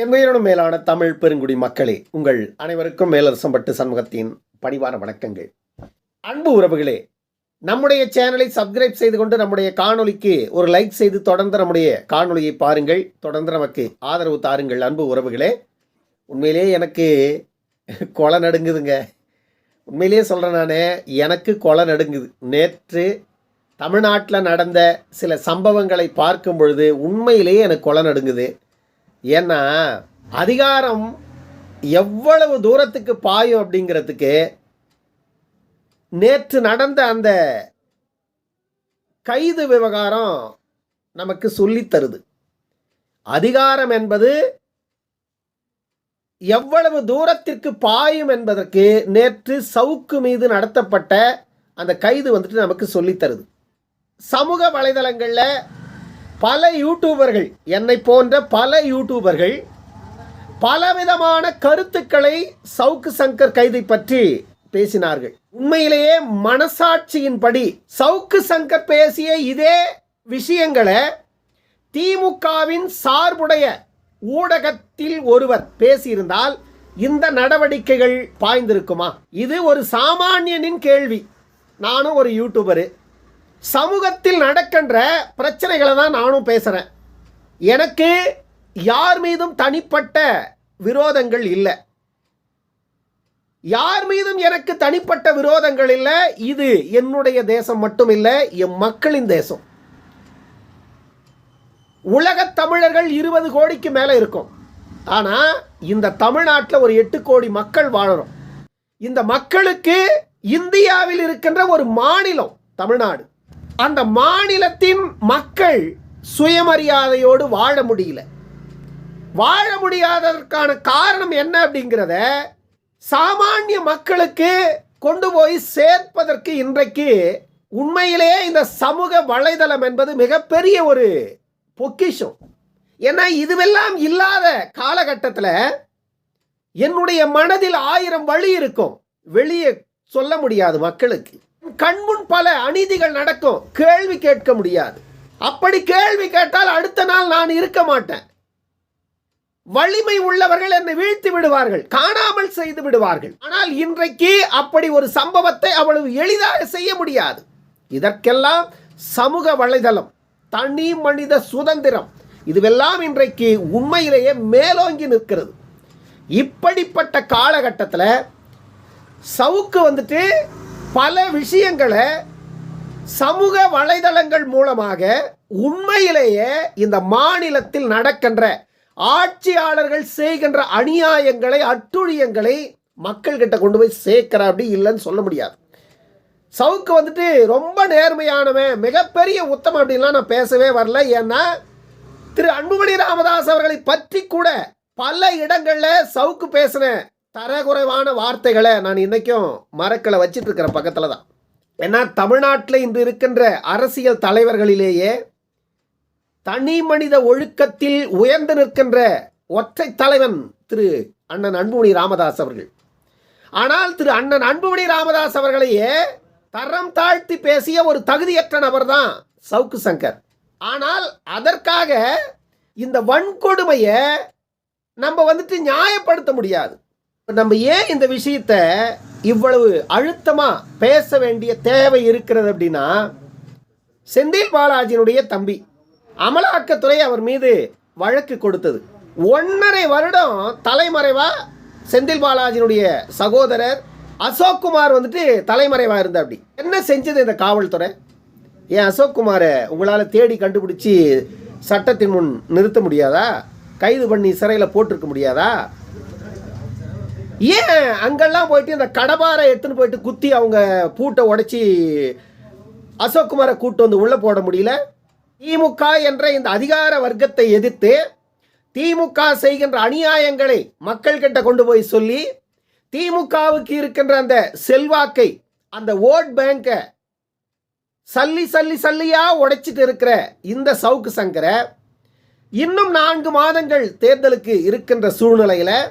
என் உயிரினும் மேலான தமிழ் பெருங்குடி மக்களே உங்கள் அனைவருக்கும் மேலரசம்பட்டு சண்முகத்தின் பணிவான வணக்கங்கள். அன்பு உறவுகளே நம்முடைய சேனலை சப்ஸ்கிரைப் செய்து கொண்டு நம்முடைய காணொலிக்கு ஒரு லைக் செய்து தொடர்ந்து நம்முடைய காணொலியை பாருங்கள். தொடர்ந்து நமக்கு ஆதரவு தாருங்கள் அன்பு உறவுகளே. உண்மையிலே எனக்கு கொலை நடுங்குதுங்க. உண்மையிலேயே சொல்கிறேன் நான் எனக்கு கொலை நடுங்குது. நேற்று தமிழ்நாட்டில் நடந்த சில சம்பவங்களை பார்க்கும் பொழுது உண்மையிலேயே எனக்கு கொலை நடுங்குது. ஏன்னா அதிகாரம் எவ்வளவு தூரத்துக்கு பாயும் அப்படிங்கிறதுக்கு நேற்று நடந்த அந்த கைது விவகாரம் நமக்கு சொல்லித் தருது. அதிகாரம் என்பது எவ்வளவு தூரத்திற்கு பாயும் என்பதற்கு நேற்று சவுக்கு மீது நடத்தப்பட்ட அந்த கைது வந்துட்டு நமக்கு சொல்லித் தருது. சமூக வலைதளங்களில் பல யூடியூபர்கள் என்னை போன்ற பல யூடியூபர்கள் பலவிதமான கருத்துக்களை சவுக்கு சங்கர் கைதை பற்றி பேசினார்கள். உண்மையிலேயே மனசாட்சியின்படி சவுக்கு சங்கர் பேசிய இதே விஷயங்களை திமுகவின் சார்புடைய ஊடகத்தில் ஒருவர் பேசியிருந்தால் இந்த நடவடிக்கைகள் பாய்ந்திருக்குமா? இது ஒரு சாமானியனின் கேள்வி. நானும் ஒரு யூடியூபரு சமூகத்தில் நடக்கின்ற பிரச்சனைகளை தான் நானும் பேசுகிறேன் எனக்கு யார் மீதும் தனிப்பட்ட விரோதங்கள் இல்லை. யார் மீதும் எனக்கு தனிப்பட்ட விரோதங்கள் இல்லை இது என்னுடைய தேசம் மட்டும் இல்லை என் மக்களின் தேசம். உலகத் தமிழர்கள் இருபது கோடிக்கு மேலே இருக்கும். ஆனால் இந்த தமிழ்நாட்டில் ஒரு எட்டு கோடி மக்கள் வாழறோம். இந்த மக்களுக்கு இந்தியாவில் இருக்கின்ற ஒரு மாநிலம் தமிழ்நாடு. அந்த மாநிலத்தின் மக்கள் சுயமரியாதையோடு வாழ முடியல. வாழ முடியாததற்கான காரணம் என்ன அப்படிங்கிறத சாமானிய மக்களுக்கு கொண்டு போய் சேர்ப்பதற்கு இன்றைக்கு உண்மையிலேயே இந்த சமூக வலைதளம் என்பது மிகப்பெரிய ஒரு பொக்கிஷம். ஏன்னா இதுவெல்லாம் இல்லாத காலகட்டத்தில் என்னுடைய மனதில் ஆயிரம் வழி இருக்கும். வெளியே சொல்ல முடியாது மக்களுக்கு. கண்முன் பல அநீதிகள் நடக்கும். கேள்வி கேட்க முடியாது. அப்படி கேள்வி கேட்டால் அடுத்த நாள் நான் இருக்க மாட்டேன். வலிமை உள்ளவர்கள் என்னை வீழ்த்தி விடுவார்கள் காணாமல் செய்து விடுவார்கள். ஆனால் இன்றைக்கு அப்படி ஒரு சம்பவத்தை அவ்வளவு எளிதாக செய்ய முடியாது. இதற்கெல்லாம் சமூக வலைதளம் தனி மனித சுதந்திரம் இதுவெல்லாம் இன்றைக்கு உண்மையிலேயே மேலோங்கி நிற்கிறது. இப்படிப்பட்ட காலகட்டத்தில் சவுக்கு வந்துட்டு பல விஷயங்களை சமூக வலைதளங்கள் மூலமாக உண்மையிலேயே இந்த மாநிலத்தில் நடக்கின்ற ஆட்சியாளர்கள் செய்கின்ற அநியாயங்களை அட்டுழியங்களை மக்கள்கிட்ட கொண்டு போய் சேர்க்கிற அப்படி இல்லைன்னு சொல்ல முடியாது. சவுக்கு வந்துட்டு ரொம்ப நேர்மையானவன் மிகப்பெரிய உத்தமம் அப்படின்லாம் நான் பேசவே வரல. ஏன்னா திரு அன்புமணி ராமதாஸ் அவர்களை பற்றி கூட பல இடங்களில் சவுக்கு பேசின தரக்குறைவான வார்த்தைகளை நான் இன்றைக்கும் மரக்களை வச்சுட்டு இருக்கிற பக்கத்தில் தான் ஏன்னா தமிழ்நாட்டில் இன்று இருக்கின்ற அரசியல் தலைவர்களிலேயே தனி மனித ஒழுக்கத்தில் உயர்ந்து நிற்கின்ற ஒற்றை தலைவன் திரு அண்ணன் அன்புமணி ராமதாஸ் அவர்கள். ஆனால் திரு அண்ணன் அன்புமணி ராமதாஸ் அவர்களையே தரம் தாழ்த்தி பேசிய ஒரு தகுதியற்ற நபர் தான் சவுக்கு சங்கர். ஆனால் அதற்காக இந்த வன்கொடுமையை நம்ம வந்துட்டு நியாயப்படுத்த முடியாது. நம்ம ஏன் இந்த விஷயத்த இவ்வளவு அழுத்தமாக பேச வேண்டிய தேவை இருக்கிறது அப்படின்னா செந்தில் பாலாஜியினுடைய தம்பி அமலாக்கத்துறை அவர் மீது வழக்கு கொடுத்தது. ஒன்றரை வருடம் தலைமறைவாக செந்தில் பாலாஜியினுடைய சகோதரர் அசோக் குமார் வந்துட்டு தலைமறைவாக இருந்தா அப்படி என்ன செஞ்சது இந்த காவல்துறை? ஏன் அசோக் குமாரை உங்களால் தேடி கண்டுபிடிச்சி சட்டத்தின் முன் நிறுத்த முடியாதா? கைது பண்ணி சிறையில் போட்டிருக்க முடியாதா? ஏன் அங்கெல்லாம் போயிட்டு இந்த கடபாரை எடுத்துன்னு போயிட்டு குத்தி அவங்க பூட்டை உடைச்சி அசோக் குமாரை கூட்டு வந்து உள்ளே போட முடியல? திமுக என்ற இந்த அதிகார வர்க்கத்தை எதிர்த்து திமுக செய்கின்ற அநியாயங்களை மக்கள்கிட்ட கொண்டு போய் சொல்லி திமுகவுக்கு இருக்கின்ற அந்த செல்வாக்கை அந்த ஓட் பேங்கை சல்லி சல்லி சல்லியா உடைச்சிட்டு இருக்கிற இந்த சவுக்கு சங்கரை இன்னும் நான்கு மாதங்கள் தேர்தலுக்கு இருக்கின்ற சூழ்நிலையில்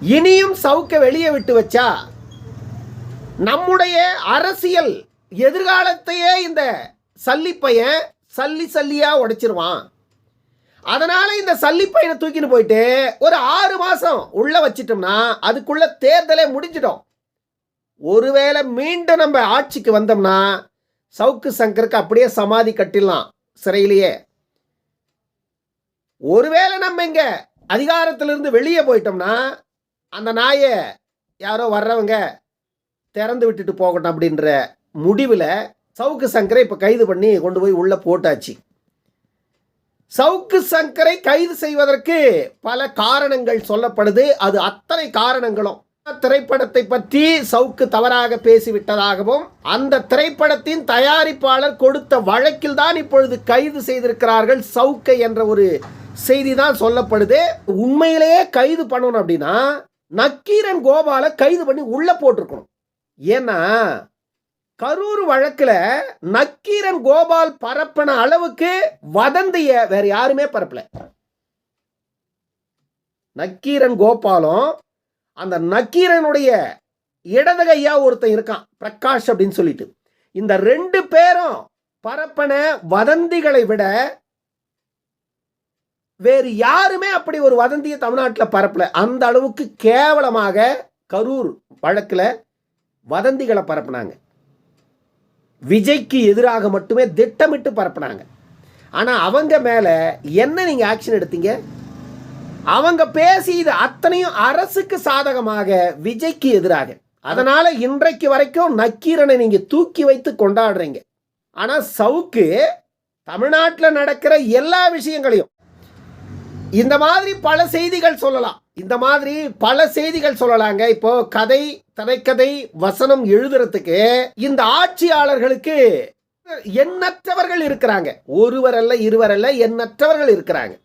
இனியும் சவுக்க வெளியே விட்டு வச்சா? நம்முடைய அரசியல் எதிர்காலத்தையே இந்த சல்லிப்பையன் சல்லி சல்லியா உடைச்சிருவான். அதனால இந்த சல்லிப்பையனை தூக்கின்னு போயிட்டு ஒரு ஆறு மாசம் உள்ள வச்சிட்டோம்னா அதுக்குள்ள தேர்தலே முடிஞ்சிடும். ஒருவேளை மீண்டும் நம்ம ஆட்சிக்கு வந்தோம்னா சவுக்கு சங்கருக்கு அப்படியே சமாதி கட்டிடலாம் சிறையிலேயே. ஒருவேளை நம்ம இங்க அதிகாரத்திலிருந்து வெளியே போயிட்டோம்னா அந்த நாயை யாரோ வர்றவங்க திறந்து விட்டுட்டு போகட்டும் அப்படின்ற முடிவில் சவுக்கு சங்கரை இப்போ கைது பண்ணி கொண்டு போய் உள்ளே போட்டாச்சு. சவுக்கு சங்கரை கைது செய்வதற்கு பல காரணங்கள் சொல்லப்படுது. அது அத்தனை காரணங்களும். திரைப்படத்தை பற்றி சவுக்கு தவறாக பேசிவிட்டதாகவும் அந்த திரைப்படத்தின் தயாரிப்பாளர் கொடுத்த வழக்கில் தான் இப்பொழுது கைது செய்திருக்கிறார்கள் சவுக்கை என்ற ஒரு செய்தி தான் சொல்லப்படுது. உண்மையிலேயே கைது பண்ணணும் அப்படின்னா நக்கீரன் கோபாலை கைது பண்ணி உள்ள போட்டிருக்கணும். ஏன்னா கரூர் வழக்கில் நக்கீரன் கோபால் பரப்பின அளவுக்கு வதந்திய வேற யாருமே பரப்பல. நக்கீரன் கோபாலும் அந்த நக்கீரனுடைய இடது கையா ஒருத்தன் இருக்கான் பிரகாஷ் அப்படின்னு சொல்லிட்டு. இந்த ரெண்டு பேரும் பரப்பன வதந்திகளை விட வேறு யாருமே அப்படி ஒரு வதந்தியை தமிழ்நாட்டில் பரப்பல. அந்த அளவுக்கு கேவலமாக கரூர் வழக்கில் வதந்திகளை பரப்புனாங்க. விஜய்க்கு எதிராக மட்டுமே திட்டமிட்டு பரப்புனாங்க. ஆனால் அவங்க மேலே என்ன நீங்கள் ஆக்ஷன் எடுத்தீங்க? அவங்க பேசி இது அத்தனையும் அரசுக்கு சாதகமாக விஜய்க்கு எதிராக. அதனால் இன்றைக்கு வரைக்கும் நக்கீரனை நீங்கள் தூக்கி வைத்து கொண்டாடுறீங்க. ஆனால் சவுக்கு தமிழ்நாட்டில் நடக்கிற எல்லா விஷயங்களையும் இந்த மாதிரி பல செய்திகள் சொல்லலாம். இந்த மாதிரி பல செய்திகள் சொல்லலாங்க. இப்போ கதை திரைக்கதை வசனம் எழுதுறதுக்கு இந்த ஆட்சியாளர்களுக்கு எண்ணற்றவர்கள் இருக்கிறாங்க. ஒருவர் அல்ல இருவர் அல்ல எண்ணற்றவர்கள் இருக்கிறாங்க.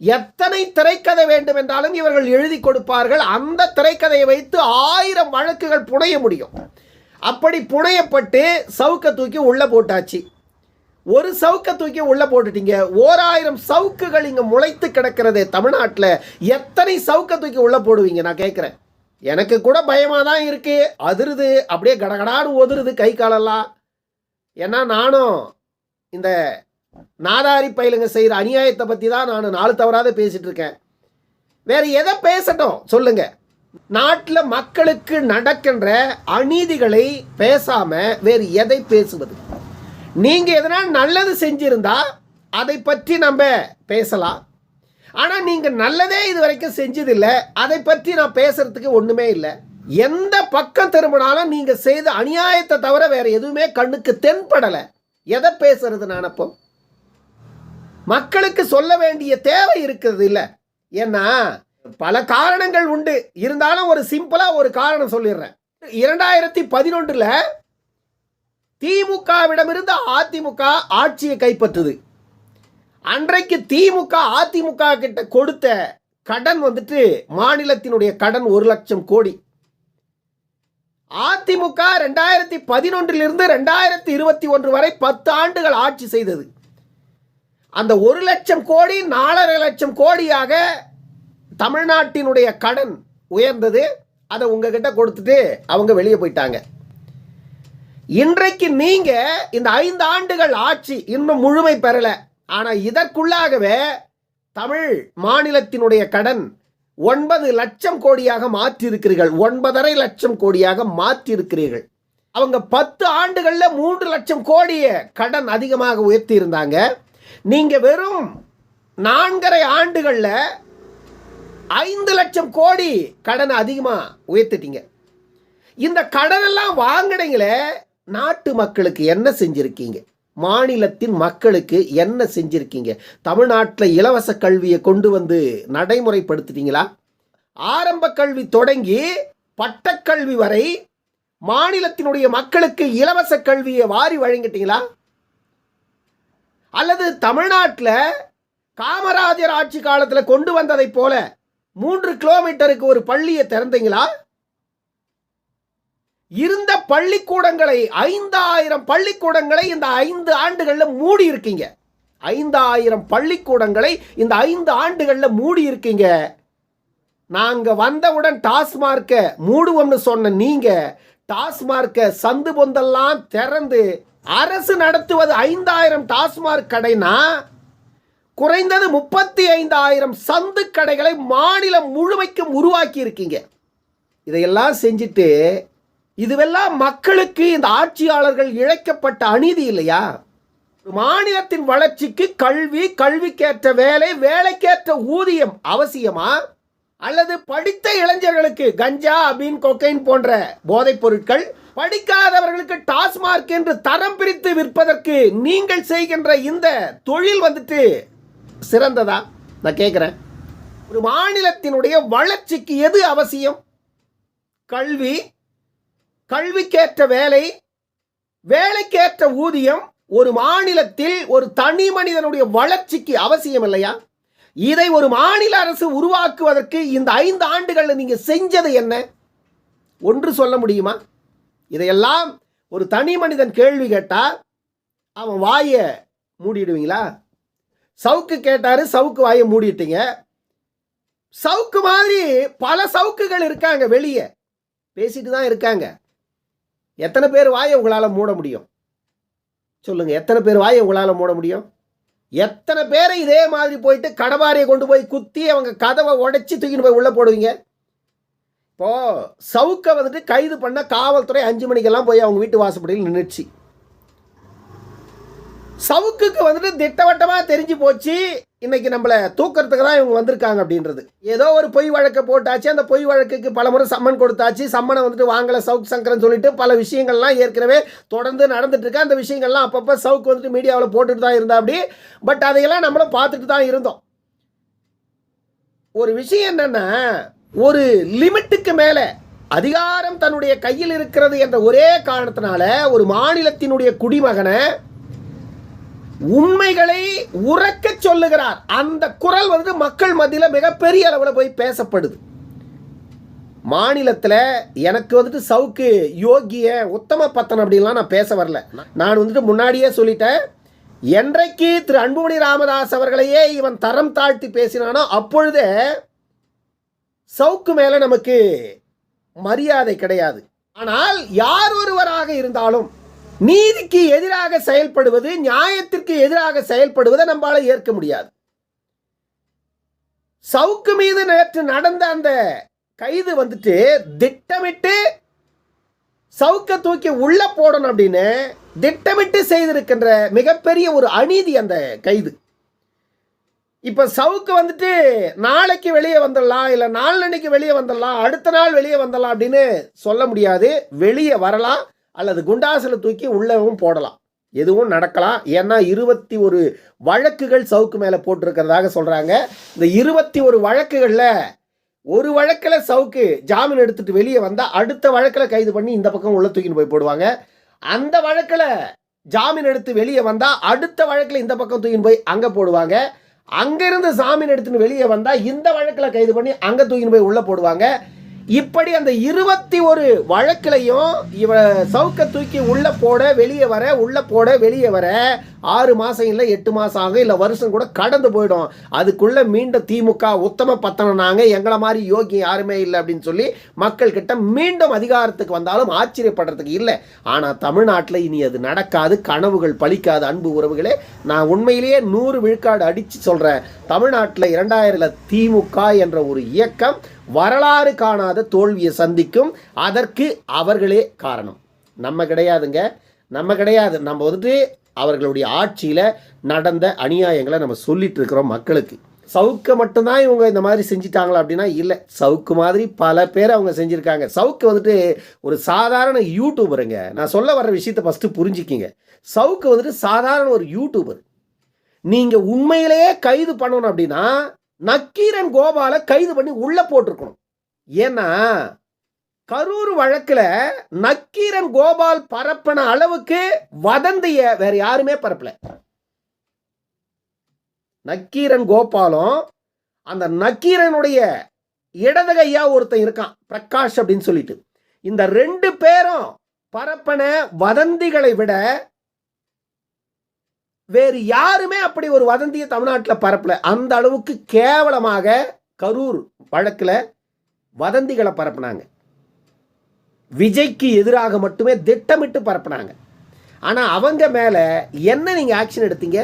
எத்தனை திரைக்கதை வேண்டும் என்றாலும் இவர்கள் எழுதி கொடுப்பார்கள். அந்த திரைக்கதையை வைத்து ஆயிரம் வழக்குகள் புனைய முடியும். அப்படி புனையப்பட்டு சவுக்க தூக்கி உள்ள போட்டாச்சு. ஒரு சவுக்க தூக்கி உள்ள போட்டுட்டீங்க. ஓராயிரம் சவுக்குகள் இங்க முளைத்து கிடக்கிறது தமிழ்நாட்டில். எத்தனை சவுக்க தூக்கி உள்ள போடுவீங்க? நான் கேட்குறேன் எனக்கு கூட பயமாக தான் இருக்கு. அதிருது. அப்படியே கடகடான்னு ஒதுருது கை காலெல்லாம். ஏன்னா நானும் இந்த நாதாரி பயிலுங்க செய்கிற அநியாயத்தை பற்றி தான் நான் நாலு தவறாத பேசிட்டு இருக்கேன். வேறு எதை பேசட்டும்? சொல்லுங்க. நாட்டில் மக்களுக்கு நடக்கின்ற அநீதிகளை பேசாம வேறு எதை பேசுவது? நீங்கள் எதனால் நல்லது செஞ்சுருந்தா அதை பற்றி நம்ம பேசலாம். ஆனால் நீங்கள் நல்லதே இது வரைக்கும் செஞ்சதில்லை. அதை பற்றி நான் பேசுகிறதுக்கு ஒன்றுமே இல்லை. எந்த பக்கம் திரும்பினாலும் நீங்கள் செய்த அநியாயத்தை தவிர வேறு எதுவுமே கண்ணுக்கு தென்படலை. எதை பேசுறது நான் அப்போ? மக்களுக்கு சொல்ல வேண்டிய தேவை இருக்கிறது இல்லை. ஏன்னா பல காரணங்கள் உண்டு. இருந்தாலும் ஒரு சிம்பிளாக ஒரு காரணம் சொல்லிடுறேன். இரண்டாயிரத்தி பதினொன்றில் திமுகவிடமிருந்து அதிமுக ஆட்சியை கைப்பற்றுது. அன்றைக்கு திமுக அதிமுக கிட்ட கொடுத்த கடன் வந்துட்டு மாநிலத்தினுடைய கடன் ஒரு லட்சம் கோடி. அதிமுக ரெண்டாயிரத்தி பதினொன்றிலிருந்து ரெண்டாயிரத்தி இருபத்தி ஒன்று வரை பத்து ஆண்டுகள் ஆட்சி செய்தது. அந்த ஒரு லட்சம் கோடி நாலரை லட்சம் கோடியாக தமிழ்நாட்டினுடைய கடன் உயர்ந்தது. அதை உங்ககிட்ட கொடுத்துட்டு அவங்க வெளியே போயிட்டாங்க. இன்றைக்கு நீங்க இந்த ஐந்து ஆண்டுகள் ஆட்சி இன்னும் முழுமை பெறல. ஆனா இதற்குள்ளாகவே தமிழ் மாநிலத்தினுடைய கடன் ஒன்பது லட்சம் கோடியாக மாற்றியிருக்கிறீர்கள். ஒன்பதரை லட்சம் கோடியாக மாற்றியிருக்கிறீர்கள். அவங்க பத்து ஆண்டுகளில் மூன்று லட்சம் கோடியை கடன் அதிகமாக உயர்த்தி இருந்தாங்க நீங்கள் வெறும் நான்கரை ஆண்டுகளில் ஐந்து லட்சம் கோடி கடனை அதிகமாக உயர்த்திட்டீங்க. இந்த கடனெல்லாம் வாங்கினீங்களே நாட்டு மக்களுக்கு என்ன செஞ்சுருக்கீங்க? மாநிலத்தின் மக்களுக்கு என்ன செஞ்சுருக்கீங்க? தமிழ்நாட்டில் இலவச கல்வியை கொண்டு வந்து நடைமுறைப்படுத்திட்டீங்களா? ஆரம்ப கல்வி தொடங்கி பட்டக்கல்வி வரை மாநிலத்தினுடைய மக்களுக்கு இலவச கல்வியை வாரி வழங்கிட்டீங்களா? அல்லது தமிழ்நாட்டில் காமராஜர் ஆட்சி காலத்தில் கொண்டு வந்ததைப் போல மூன்று கிலோமீட்டருக்கு ஒரு பள்ளியை திறந்தீங்களா? இருந்த பள்ளிக்கூடங்களை ஐந்தாயிரம் பள்ளிக்கூடங்களை இந்த ஐந்து ஆண்டுகளில் மூடி இருக்கீங்க ஐந்தாயிரம் பள்ளிக்கூடங்களை இந்த ஐந்து ஆண்டுகளில் மூடி இருக்கீங்க நாங்கள் வந்தவுடன் டாஸ்மார்க்கை மூடுவோம்னு சொன்ன நீங்கள் டாஸ்மார்க்கை சந்து பொந்தெல்லாம் திறந்து அரசு நடத்துவது ஐந்தாயிரம் டாஸ்மார்க் கடைனா குறைந்தது முப்பத்தி ஐந்தாயிரம் சந்து கடைகளை மாநிலம் முழுமைக்கும் உருவாக்கி இருக்கீங்க இதையெல்லாம் செஞ்சுட்டு இதுவெல்லாம் மக்களுக்கு இந்த ஆட்சியாளர்கள் இழைக்கப்பட்ட அநீதி இல்லையா? மாநிலத்தின் வளர்ச்சிக்கு கல்வி கல்விக்கேற்ற வேலை வேலைக்கேற்ற ஊதியம் அவசியமா? அல்லது படித்த இளைஞர்களுக்கு கஞ்சா அபீன் கொக்கைன் போன்ற போதைப் பொருட்கள் படிக்காதவர்களுக்கு டாஸ்மார்க் என்று தரம் பிரித்து விற்பதற்கு நீங்கள் செய்கின்ற இந்த தொழில் வந்துட்டு சிறந்ததா? நான் கேட்குறேன் ஒரு மாநிலத்தினுடைய வளர்ச்சிக்கு எது அவசியம்? கல்வி கல்விக்கேற்ற வேலை வேலைக்கேற்ற ஊதியம் ஒரு மாநிலத்தில் ஒரு தனி மனிதனுடைய வளர்ச்சிக்கு அவசியம் இல்லையா? இதை ஒரு மாநில அரசு உருவாக்குவதற்கு இந்த ஐந்து ஆண்டுகளில் நீங்கள் செஞ்சது என்ன? ஒன்று சொல்ல முடியுமா? இதையெல்லாம் ஒரு தனி மனிதன் கேள்வி கேட்டால் அவன் வாயை மூடிடுவீங்களா? சவுக்கு கேட்டார் சவுக்கு வாயை மூடிட்டீங்க. சவுக்கு மாதிரி பல சவுக்குகள் இருக்காங்க வெளியே. பேசிட்டு தான் இருக்காங்க. எத்தனை பேர் வாயை உங்களால் மூட முடியும்? சொல்லுங்கள் எத்தனை பேர் வாயை உங்களால் மூட முடியும்? எத்தனை பேரை இதே மாதிரி போயிட்டு கடவாரியை கொண்டு போய் குத்தி அவங்க கதவை உடைச்சி தூக்கிட்டு போய் உள்ளே போடுவீங்க? இப்போது சவுக்கை வந்துட்டு கைது பண்ண காவல்துறை அஞ்சு மணிக்கெல்லாம் போய் அவங்க வீட்டு வாசப்படியில் நின்றுச்சு சவுக்குக்கு வந்துட்டு திட்டவட்டமாக தெரிஞ்சு போச்சு. இன்றைக்கி நம்மளை தூக்கிறதுக்கு தான் இவங்க வந்திருக்காங்க அப்படின்றது. ஏதோ ஒரு பொய் வழக்கை போட்டாச்சு அந்த பொய் வழக்குக்கு பல முறை சம்மன் கொடுத்தாச்சு. சம்மனை வந்துட்டு வாங்கலை சவுக் சங்கரன் சொல்லிட்டு பல விஷயங்கள்லாம் ஏற்கனவே தொடர்ந்து நடந்துட்டுருக்கு அந்த விஷயங்கள்லாம் அப்பப்போ சவுக்கு வந்துட்டு மீடியாவில் போட்டுட்டு தான் இருந்தா அப்படி. பட் அதையெல்லாம் நம்மளும் பார்த்துட்டு தான் இருந்தோம். ஒரு விஷயம் என்னென்னா ஒரு லிமிட்டுக்கு மேலே அதிகாரம் தன்னுடைய கையில் இருக்கிறது என்ற ஒரே காரணத்தினால ஒரு மாநிலத்தினுடைய குடிமகனை உண்மைகளை உறக்க சொல்லுகிறார். அந்த குரல் வந்து மக்கள் மத்தியில் மிகப்பெரிய அளவில் போய் பேசப்படுது. மாநிலத்தில் எனக்கு வந்துட்டு சவுக்கு யோகிய உத்தம பத்தன் அப்படின்லாம் நான் பேச வரல. நான் வந்துட்டு முன்னாடியே சொல்லிட்டேன். என்றைக்கு திரு அன்புமணி ராமதாஸ் அவர்களையே இவன் தரம் தாழ்த்தி பேசினானோ அப்பொழுதே சவுக்கு மேலே நமக்கு மரியாதை கிடையாது. ஆனால் யார் ஒருவராக இருந்தாலும் நீதிக்கு எதிராக செயல்படுவது நியாயத்திற்கு எதிராக செயல்படுவதை நம்மளால ஏற்க முடியாது. சவுக்கு மீது நேற்று நடந்த அந்த கைது வந்துட்டு திட்டமிட்டு சவுக்கை தூக்கி உள்ள போடணும் அப்படின்னு திட்டமிட்டு செய்திருக்கின்ற மிகப்பெரிய ஒரு அநீதி அந்த கைது. இப்போ சவுக்கு வந்துட்டு நாளைக்கு வெளியே வந்துடலாம் இல்லை நாளன்னைக்கு வெளியே வந்துடலாம் அடுத்த நாள் வெளியே வந்துடலாம் அப்படின்னு சொல்ல முடியாது. வெளியே வரலாம் அல்லது குண்டாசில் தூக்கி உள்ளவும் போடலாம். எதுவும் நடக்கலாம். ஏன்னா இருபத்தி ஒரு வழக்குகள் சவுக்கு மேலே போட்டிருக்கிறதாக சொல்கிறாங்க இந்த இருபத்தி ஒரு வழக்குகளில் ஒரு வழக்கில் சவுக்கு ஜாமீன் எடுத்துட்டு வெளியே வந்தால் அடுத்த வழக்கில் கைது பண்ணி இந்த பக்கம் உள்ள தூக்கின்னு போய் போடுவாங்க. அந்த வழக்கில் ஜாமீன் எடுத்து வெளியே வந்தால் அடுத்த வழக்கில் இந்த பக்கம் தூக்கின்னு போய் அங்கே போடுவாங்க. அங்கேருந்து ஜாமீன் எடுத்துன்னு வெளியே வந்தால் இந்த வழக்கில் கைது பண்ணி அங்கே தூக்கின்னு போய் உள்ளே போடுவாங்க. இப்படி அந்த இருபத்தி ஒரு வழக்கிலையும் இவ சவுக்க தூக்கி உள்ள போட வெளியே வர உள்ள போட வெளியே வர ஆறு மாதம் இல்லை எட்டு மாதம் ஆகும் இல்லை வருஷம் கூட கடந்து போயிடும். அதுக்குள்ளே மீண்டும் திமுக உத்தம பத்தனம் நாங்கள் எங்களை மாதிரி யோகி யாருமே இல்லை அப்படின்னு சொல்லி மக்கள்கிட்ட மீண்டும் அதிகாரத்துக்கு வந்தாலும் ஆச்சரியப்படுறதுக்கு இல்லை. ஆனால் தமிழ்நாட்டில் இனி அது நடக்காது கனவுகள் பழிக்காது அன்பு உறவுகளே. நான் உண்மையிலேயே நூறு விழுக்காடு அடித்து சொல்கிறேன் தமிழ்நாட்டில் இரண்டாயிரத்தில் திமுக என்ற ஒரு இயக்கம் வரலாறு காணாத தோல்வியை சந்திக்கும் அதற்கு அவர்களே காரணம். நம்ம கிடையாதுங்க. நம்ம கிடையாது. நம்ம வந்துட்டு அவர்களுடைய ஆட்சியில் நடந்த அநியாயங்களை நம்ம சொல்லிட்டு இருக்கிறோம் மக்களுக்கு. சவுக்கு மட்டும்தான் இவங்க இந்த மாதிரி செஞ்சிட்டாங்களா அப்படின்னா இல்லை. சவுக்கு மாதிரி பல பேர் அவங்க செஞ்சுருக்காங்க. சவுக்கு வந்துட்டு ஒரு சாதாரண யூடியூபருங்க நான் சொல்ல வர்ற விஷயத்தை ஃபஸ்ட்டு புரிஞ்சுக்கிங்க. சவுக்கு வந்துட்டு சாதாரண ஒரு யூடியூபர் நீங்கள் உண்மையிலேயே கைது பண்ணணும் அப்படின்னா நக்கீரன் கோபாலை கைது பண்ணி உள்ளே போட்டிருக்கணும். ஏன்னா கரூர் வழக்கில் நக்கீரன் கோபால் பரப்பின அளவுக்கு வதந்திய வேற யாருமே பரப்பல. நக்கீரன் கோபாலும் அந்த நக்கீரனுடைய இடதுகையா ஒருத்தன் இருக்கான் பிரகாஷ் அப்படின்னு சொல்லிட்டு. இந்த ரெண்டு பேரும் பரப்பன வதந்திகளை விட வேறு யாருமே அப்படி ஒரு வதந்தியை தமிழ்நாட்டில் பரப்பல. அந்த அளவுக்கு கேவலமாக கரூர் வழக்கில் வதந்திகளை பரப்புனாங்க. விஜய்க்கு எதிராக மட்டுமே திட்டமிட்டு பரப்புனாங்க. ஆனால் அவங்க மேலே என்ன நீங்கள் ஆக்ஷன் எடுத்தீங்க?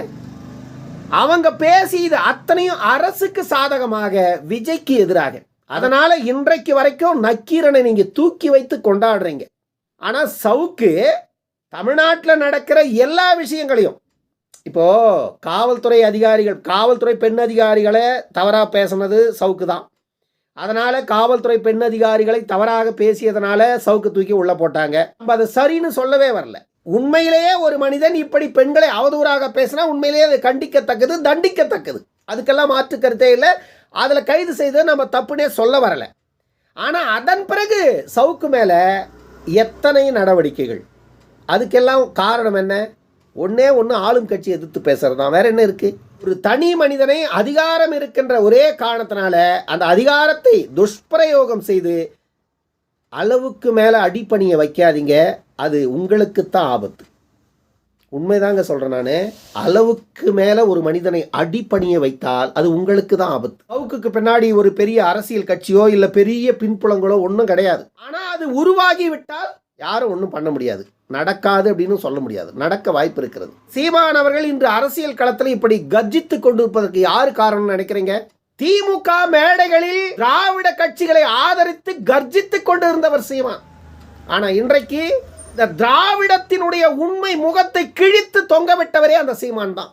அவங்க பேசியது அத்தனையும் அரசுக்கு சாதகமாக விஜய்க்கு எதிராக. அதனால் இன்றைக்கு வரைக்கும் நக்கீரனை நீங்கள் தூக்கி வைத்து கொண்டாடுறீங்க. ஆனால் சவுக்கு தமிழ்நாட்டில் நடக்கிற எல்லா விஷயங்களையும் இப்போது காவல்துறை அதிகாரிகள் காவல்துறை பெண் அதிகாரிகளை தவறாக பேசுனது சவுக்கு தான் அதனால காவல்துறை பெண் அதிகாரிகளை தவறாக பேசியதனால சவுக்கு தூக்கி உள்ள போட்டாங்க. நம்ம அது சரின்னு சொல்லவே வரல. உண்மையிலேயே ஒரு மனிதன் இப்படி பெண்களை அவதூறாக பேசினா உண்மையிலேயே அது கண்டிக்கத்தக்கது தண்டிக்கத்தக்கது. அதுக்கெல்லாம் மாற்று கருத்தே இல்லை. அதில் கைது செய்து நம்ம தப்புனே சொல்ல வரலை. ஆனால் அதன் பிறகு சவுக்கு மேலே எத்தனை நடவடிக்கைகள்? அதுக்கெல்லாம் காரணம் என்ன? ஒன்றே ஒன்று ஆளும் கட்சி எதிர்த்து பேசுகிறது தான் வேறு என்ன இருக்குது ஒரு தனி மனிதனை அதிகாரம் இருக்கின்ற ஒரே காரணத்தினால அந்த அதிகாரத்தை துஷ்பிரயோகம் செய்து அளவுக்கு மேலே அடிப்பணியை வைக்காதீங்க. அது உங்களுக்குத்தான் ஆபத்து. உண்மைதாங்க சொல்கிறேன் நான். அளவுக்கு மேலே ஒரு மனிதனை அடிப்பணிய வைத்தால் அது உங்களுக்கு தான் ஆபத்து. அவுக்குக்கு பின்னாடி ஒரு பெரிய அரசியல் கட்சியோ இல்லை பெரிய பின்புலங்களோ ஒன்றும் கிடையாது. ஆனால் அது உருவாகி விட்டால் யாரும் ஒன்றும் பண்ண முடியாது. நடக்காது அப்படின்னு சொல்ல முடியாது. நடக்க வாய்ப்பு இருக்கிறது. சீமான் அவர்கள் இன்று அரசியல் களத்தில் இப்படி கர்ஜித்து கொண்டிருப்பதற்கு யார் காரணம் நினைக்கிறீங்க? திமுக மேடைகளில் திராவிட கட்சிகளை ஆதரித்து கர்ஜித்து கொண்டிருந்தவர் சீமான். ஆனா இன்றைக்கு இந்த திராவிடத்தினுடைய உண்மை முகத்தை கிழித்து தொங்க விட்டவரே அந்த சீமான் தான்.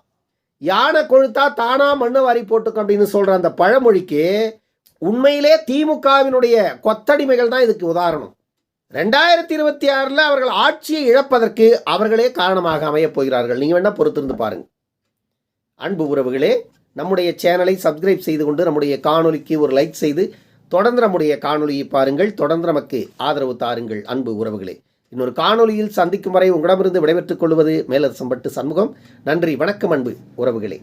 யானை கொழுத்தா தானா மண்ணு வாரி போட்டுக்கும் அப்படின்னு சொல்ற அந்த பழமொழிக்கு உண்மையிலே திமுகவினுடைய கொத்தடிமைகள் தான் இதுக்கு உதாரணம். ரெண்டாயிரத்தி இருபத்தி ஆறில் அவர்கள் ஆட்சியை இழப்பதற்கு அவர்களே காரணமாக அமையப் போகிறார்கள். நீங்கள் வேணால் பொறுத்திருந்து பாருங்க. அன்பு உறவுகளே நம்முடைய சேனலை சப்ஸ்கிரைப் செய்து கொண்டு நம்முடைய காணொலிக்கு ஒரு லைக் செய்து தொடர்ந்து நம்முடைய காணொலியை பாருங்கள். தொடர்ந்து நமக்கு ஆதரவு தாருங்கள் அன்பு உறவுகளே. இன்னொரு காணொலியில் சந்திக்கும் வரை உங்களிடமிருந்து விடைபெற்றுக் கொள்வது மேலரசம்பட்டு சண்முகம். நன்றி வணக்கம் அன்பு உறவுகளே.